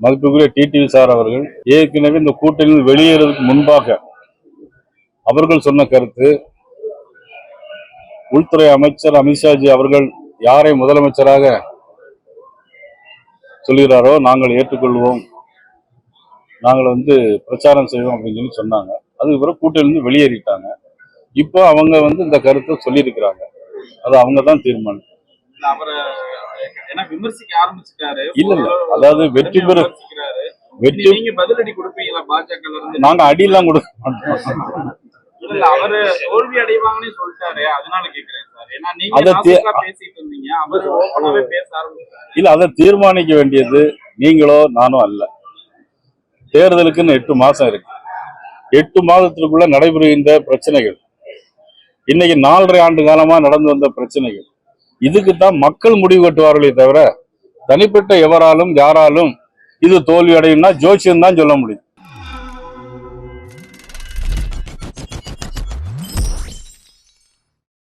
மதிப்புக்குரிய TTV sir அவர்கள் ஏற்கனவே இந்த கூட்டணியில் வெளியேறதுக்கு முன்பாக அவர்கள் சொன்ன கருத்து உள்துறை அமைச்சர் அமித்ஷாஜி அவர்கள் யாரை முதலமைச்சராக சொல்கிறாரோ நாங்கள் ஏற்றுக்கொள்வோம். நாங்கள் வந்து பிரச்சாரம் செய்வோம் அப்படின்னு சொல்லி சொன்னாங்க. அதுக்கு பிறகு கூட்டணியிலிருந்து வெளியேறிட்டாங்க. இப்போ அவங்க வந்து இந்த கருத்தை சொல்லியிருக்கிறாங்க. அது அவங்க தான் தீர்மானம். அவரை ஏன்னா விமர்சிக்க ஆரம்பிச்சுட்டாரு. இல்ல இல்ல. அதாவது வெற்றி பெற வெற்றி நீங்க பதிலடி கொடுப்பீங்களா பாஜக நாங்க அடியெல்லாம் கொடுக்க மாட்டோம். இல்ல அவரு தோல்வி அடைவாங்கன்னு சொல்லிட்டாரு. அதனால கேக்குறேன் சார். ஏன்னா நீங்க பேசிட்டு இருந்தீங்க. அவரு ஓப்பனாவே பேச ஆரம்பிச்சாரு. இல்ல அதை தீர்மானிக்க வேண்டியது நீங்களோ நானோ அல்ல. தேர்தலுக்குன்னு எட்டு மாசம் இருக்கு. எட்டு மாதத்திற்குள்ள நடைபெறுகின்ற பிரச்சனைகள். இன்னைக்கு நாலரை ஆண்டு காலமா நடந்து வந்த பிரச்சனைகள். இதுக்கு தான் மக்கள் முடிவு கட்டுவார்களே தவிர தனிப்பட்ட எவராலும் யாராலும் இது தோல்வி அடையும்னா ஜோசியம் தான் சொல்ல முடியும்.